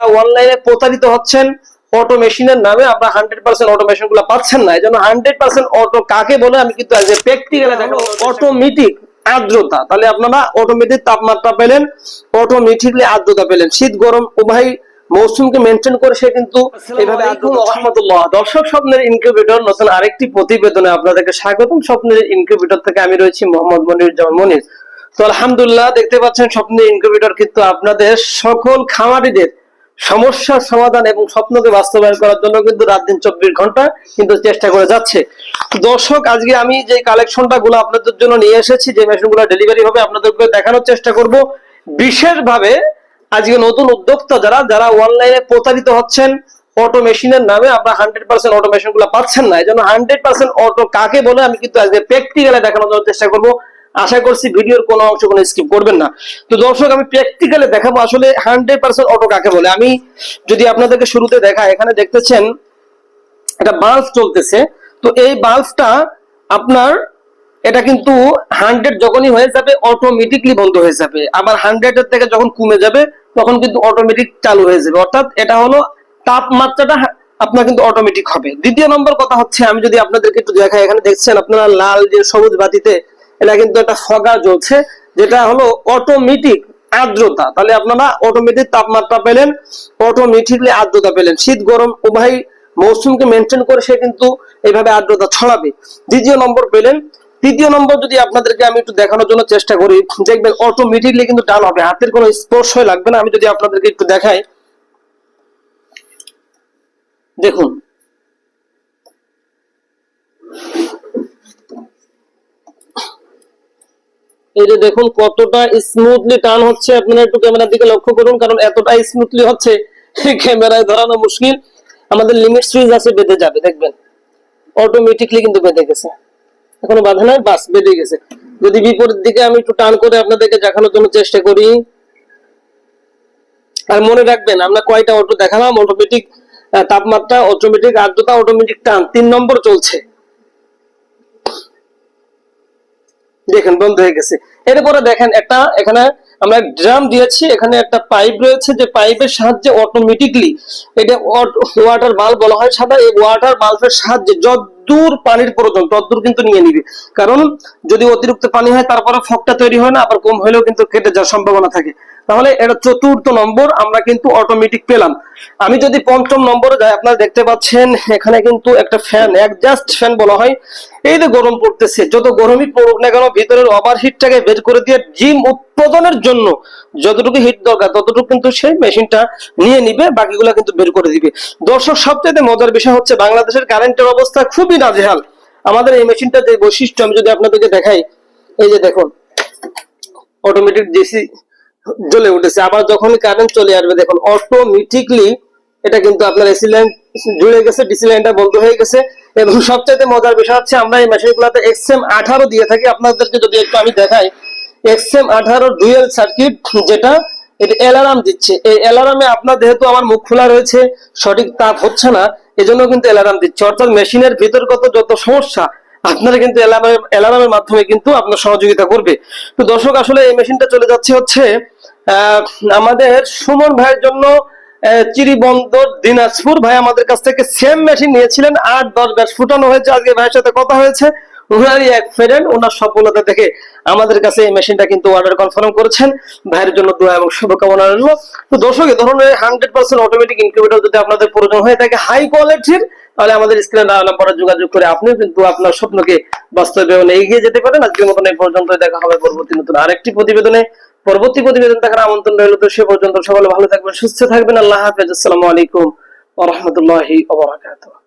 অনলাইনে প্রতারিত হচ্ছেন অটো মেশিনের নামে আপনারা হান্ড্রেড পার্সেন্ট অটোমেশনগুলো পাচ্ছেন না। এই জন্য হান্ড্রেড পার্সেন্ট অটো কাকে বলে আমি কিন্তু প্র্যাকটিক্যালে দেখো অটোমেটিক আর্দ্রতা। তাহলে আপনারা অটোমেটিক তাপমাত্রা পেলেন অটোমেটিকলি আর্দ্রতা পেলেন। শীত গরম উভয় মৌসুমকে মেনটেন করে সে কিন্তু এভাবে রহমতুল্লাহ। দর্শক স্বপ্নের ইনকিউবেটর নতুন আরেকটি প্রতিবেদনে আপনাদেরকে স্বাগতম। স্বপ্নের ইনকিউবেটর থেকে আমি রয়েছি মোহাম্মদ মনির জামান মনির। তো আলহামদুলিল্লাহ দেখতে পাচ্ছেন স্বপ্নের ইনকিউবেটর কিন্তু আপনাদের সকল খামারিদের সমস্যার সমাধান এবং স্বপ্নকে বাস্তবায়ন করার জন্য কিন্তু রাত দিন চব্বিশ ঘণ্টা কিন্তু চেষ্টা করে যাচ্ছে। দর্শক, আজকে আমি যে কালেকশনটা গুলো আপনাদের জন্য নিয়ে এসেছি, যে মেশিনগুলো ডেলিভারি হবে, আপনাদেরকে দেখানোর চেষ্টা করব। বিশেষভাবে আজকে নতুন উদ্যোক্তা যারা যারা অনলাইনে প্রতারিত হচ্ছেন অটো মেশিনের নামে আপনারা হান্ড্রেড পার্সেন্ট অটো মেশিনগুলো পাচ্ছেন না। এই জন্য হান্ড্রেড পার্সেন্ট অটো কাকে বলে, আমি কিন্তু আজকে প্র্যাকটিক্যালে দেখানোর জন্য চেষ্টা করব। আশা করছি ভিডিওর কোনো অংশ কোনো স্কিপ করবেন না। তো দর্শক, আমি প্র্যাকটিক্যালে দেখাবো আসলে হান্ড্রেড পার্সেন্ট অটো কাকে বলে। আমি যদি আপনাদেরকে শুরুতে দেখা এখানে দেখতেছেন একটা বাল্ব চলতেছে। তো এই বাল্বটা আপনার, এটা কিন্তু হান্ড্রেড যখনই হয়ে যাবে অটোমেটিকলি বন্ধ হয়ে যাবে। আবার হান্ড্রেড এর থেকে যখন কমে যাবে, তখন কিন্তু অটোমেটিক চালু হয়ে যাবে। অর্থাৎ এটা হলো তাপমাত্রাটা আপনার কিন্তু অটোমেটিক হবে। দ্বিতীয় নম্বর কথা হচ্ছে, আমি যদি আপনাদেরকে একটু দেখাই, এখানে দেখছেন আপনারা লাল যে সবুজ বাতিতে এটা কিন্তু একটা ফগা জ্বলছে, যেটা হলো অটোমেটিক আর্দ্রতা। তাহলে আপনারা অটোমেটিক তাপমাত্রা পেলেন অটোমেটিকলি আর্দ্রতা পেলেন। শীত, গরম, উভয় মৌসুমকে মেনটেন করে সে কিন্তু এইভাবে আর্দ্রতা ছড়াবে। দ্বিতীয় নম্বর পেলেন, তৃতীয় নম্বর যদি আপনাদেরকে আমি একটু দেখানোর জন্য চেষ্টা করি, দেখবেন অটোমেটিকলি কিন্তু টান হবে, হাতের কোনো স্পর্শ লাগবে না। আমি যদি আপনাদেরকে একটু দেখাই, দেখুন। এই যে দেখুন কতটা স্মুথলি টান হচ্ছে, আপনারা একটু ক্যামেরার দিকে লক্ষ্য করুন, কারণ এতটা স্মুথলি হচ্ছে ক্যামেরায় ধরানো মুশকিল। আমাদের লিমিট সুইচ আছে, বেঁধে যাবে, দেখবেন। অটোমেটিকলি কিন্তু বেঁধে গেছে। এখনও বাধা নাই, বাস, বেঁধে গেছে। যদি বিপরীত দিকে আমি একটু টান করে আপনাদেরকে দেখানোর জন্য চেষ্টা করি। আর মনে রাখবেন, আমরা কয়টা অটো দেখালাম? অটোমেটিক তাপমাত্রা অটোমেটিক আর্দ্রতা অটোমেটিক টান তিন নম্বর চলছে। দেখেন, বন্ধ হয়ে গেছে। এরপরে দেখেন, একটা এখানে আমরা ড্রাম দিয়েছি, এখানে একটা পাইপ রয়েছে, যে পাইপের সাহায্যে অটোমেটিকলি এটা ওয়াটার বাল্ব বলা হয় সাদা, এই ওয়াটার বাল্বের সাহায্যে যদ্দূর পানির প্রয়োজন তদ্দূর কিন্তু নিয়ে নিবে। কারণ যদি অতিরিক্ত পানি হয়, তারপরে ফকটা তৈরি হয় না, আবার কম হলেও কিন্তু কেটে যাওয়ার সম্ভাবনা থাকে। তাহলে এটা চতুর্থ নম্বর, আমরা কিন্তু অটোমেটিক পেলাম। আমি যদি পঞ্চম নম্বরে যাই, আপনারা দেখতে পাচ্ছেন, এখানে কিন্তু একটা ফ্যান একজাস্ট ফ্যান বলা হয়। এই যে গরম পড়তেছে, যত গরমই পড়ুক না কেন, ভিতরের ওভার হিটটাকে বের করে দিয়ে জিম উৎপাদনের জন্য যতটুকু হিট দরকার, ততটুকু কিন্তু সেই মেশিনটা নিয়ে নিবে, বাকিগুলো কিন্তু বের করে দিবে। দর্শক সবচেয়ে মজার বিষয় হচ্ছে, বাংলাদেশের কারেন্টের অবস্থা খুবই নাজেহাল। আমাদের এই মেশিনটা যে বৈশিষ্ট্য, আমি যদি আপনাদেরকে দেখাই, এই যে দেখুন অটোমেটিক ডিসি জ্বলে উঠেছে। আবার যখন কারেন্ট চলে আসবে, দেখুন অটোমেটিকলি এটা কিন্তু আপনার এসি লাইন জুড়ে গেছে ডিসি লাইনটা বন্ধ হয়ে গেছে। এবং সবচাইতে মজার বিষয় হচ্ছে, আমরা এই মেশিন গুলাতে এক্সএম আঠারো দিয়ে থাকি। আপনাদেরকে যদি একটু আমি দেখাই এক্সএম আঠারো ডুয়েল সার্কিট যেটা এটা অ্যালার্ম দিচ্ছে। এই অ্যালার্মে আপনার যেহেতু আমার মুখ খোলা রয়েছে, সঠিক তাপ হচ্ছে না, এজন্য কিন্তু অ্যালার্ম দিচ্ছে। অর্থাৎ মেশিনের ভিতরগত যত সমস্যা আপনারা কিন্তু অ্যালার্মের মাধ্যমে কিন্তু আপনার সহযোগিতা করবে। তো দর্শক, আসলে এই মেশিনটা চলে যাচ্ছে হচ্ছে আমাদের সুমন ভাইয়ের জন্য চিরিবন্দর দিনাজপুর। ভাই আমাদের কাছ থেকে সেম মেশিন নিয়েছিলেন, আট দশ ব্যাস ফুটানো হয়েছে। আজকে ভাইয়ের সাথে কথা হয়েছে। ওনারই এক ফ্রেন্ড ওনার সফলতা দেখে আমাদের কাছে এই মেশিনটা কিন্তু অর্ডার কনফার্ম করেছেন। ভাইয়ের জন্য দোয়া এবং শুভকামনা রইল। তো দর্শক, এ ধরনের হান্ড্রেড পার্সেন্ট অটোমেটিক ইনকিউবেটর যদি আপনাদের প্রয়োজন হয়ে থাকে হাই কোয়ালিটির তাহলে আমাদের স্ক্রিনে নাম্বারে যোগাযোগ করে আপনিও কিন্তু আপনার স্বপ্নকে বাস্তবায়নে এগিয়ে যেতে পারেন। আজকের মতন এই পর্যন্ত দেখা হবে পরবর্তী নতুন আরেকটি প্রতিবেদনে। পরবর্তী প্রতিবেদন দেখার আমন্ত্রণ রইল। তো সে পর্যন্ত সকলে ভালো থাকবেন, সুস্থ থাকবেন। আল্লাহ হাফেজ। আসসালামু আলাইকুম ওয়া রাহমাতুল্লাহি ওয়া বারাকাতুহু।